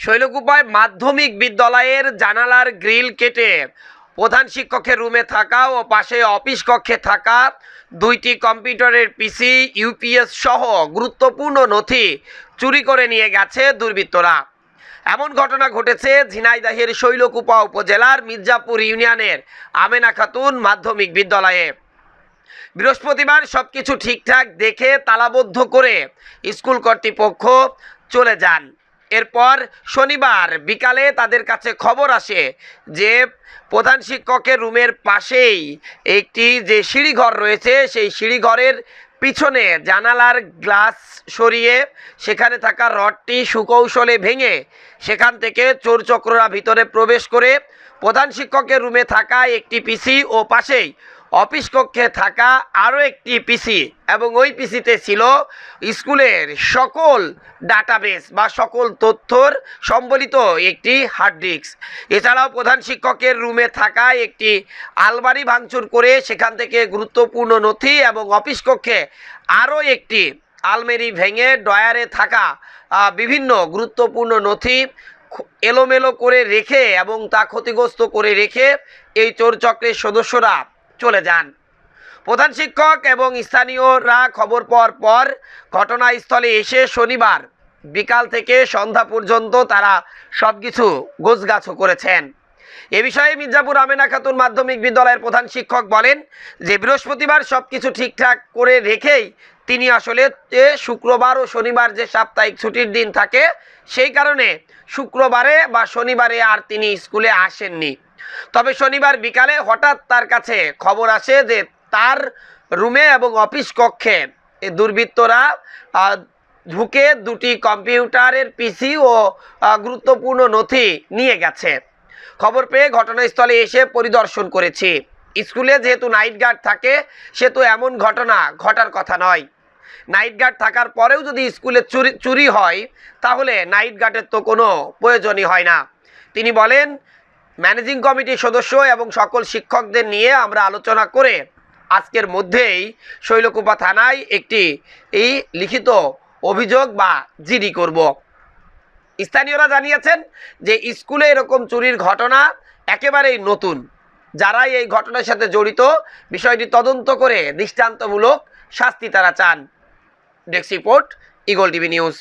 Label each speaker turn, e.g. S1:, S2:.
S1: শৈলকুপায় মাধ্যমিক বিদ্যালয়ের জানালার গ্রিল কেটে প্রধান শিক্ষকের রুমে থাকা ও পাশে অফিস কক্ষে থাকা দুইটি কম্পিউটারের পিসি, ইউপিএস সহ গুরুত্বপূর্ণ নথি চুরি করে নিয়ে গেছে দুর্বৃত্তরা। এমন ঘটনা ঘটেছে ঝিনাইদাহের শৈলকুপা উপজেলার মির্জাপুর ইউনিয়নের আমেনা খাতুন মাধ্যমিক বিদ্যালয়ে। বৃহস্পতিবার সব কিছু ঠিকঠাক দেখে তালাবদ্ধ করে স্কুল কর্তৃপক্ষ চলে যান। এরপর শনিবার বিকালে তাদের কাছে খবর আসে যে প্রধান শিক্ষকের রুমের পাশেই একটি যে সিঁড়িঘর রয়েছে, সেই সিঁড়িঘরের পিছনে জানালার গ্লাস সরিয়ে সেখানে থাকা রডটি সুকৌশলে ভেঙে সেখান থেকে চোরচক্ররা ভিতরে প্রবেশ করে প্রধান শিক্ষকের রুমে থাকা একটি পিসি ও পাশেই অফিস কক্ষে থাকা আরও একটি পিসি এবং ওই পিসিতে ছিল স্কুলের সকল ডাটাবেস বা সকল তথ্যর সম্বলিত একটি হার্ড ডিস্ক এছাড়াও প্রধান শিক্ষকের রুমে থাকা একটি আলমারি ভাঙচুর করে সেখান থেকে গুরুত্বপূর্ণ নথি এবং অফিস কক্ষে আরও একটি আলমারি ভেঙে ডয়ারে থাকা বিভিন্ন গুরুত্বপূর্ণ নথি এলোমেলো করে রেখে এবং তা ক্ষতিগ্রস্ত করে রেখে এই চোরচক্রের সদস্যরা চলে যান। প্রধান শিক্ষক এবং স্থানীয়রা খবর পর পর ঘটনাস্থলে এসে শনিবার বিকাল থেকে সন্ধ্যা পর্যন্ত তারা সব কিছু গোছগাছও করেছেন। এ বিষয়ে মির্জাপুর আমেনা খাতুন মাধ্যমিক বিদ্যালয়ের প্রধান শিক্ষক বলেন যে, বৃহস্পতিবার সব কিছু ঠিকঠাক করে রেখেই তিনি আসলে এ শুক্রবার ও শনিবার যে সাপ্তাহিক ছুটির দিন থাকে, সেই কারণে শুক্রবারে বা শনিবারে আর তিনি স্কুলে আসেননি। তবে শনিবার বিকালে হঠাৎ তার কাছে খবর আসে যে, তার রুমে এবং অফিস কক্ষে দুর্বৃত্তরা ঢুকে দুটি কম্পিউটারের পিসি ও গুরুত্বপূর্ণ নথি নিয়ে গেছে। খবর পেয়ে ঘটনাস্থলে এসে পরিদর্শন করেছে। স্কুলে যেহেতু নাইট গার্ড থাকে, সেহেতু এমন ঘটনা ঘটার কথা নয়। নাইট গার্ড থাকার পরেও যদি স্কুলে চুরি চুরি হয়, তাহলে নাইট গার্ডের তো কোনো প্রয়োজনই হয় না। তিনি বলেন, ম্যানেজিং কমিটির সদস্য এবং সকল শিক্ষকদের নিয়ে আমরা আলোচনা করে আজকের মধ্যেই শৈলকুপা থানায় একটি এই লিখিত অভিযোগ বা জিডি করব। স্থানীয়রা জানিয়েছেন যে স্কুলে এরকম চুরির ঘটনা একেবারেই নতুন। যারাই এই ঘটনার সাথে জড়িত, বিষয়টি তদন্ত করে দৃষ্টান্তমূলক শাস্তি তারা চান। Desk report, Eagle TV news.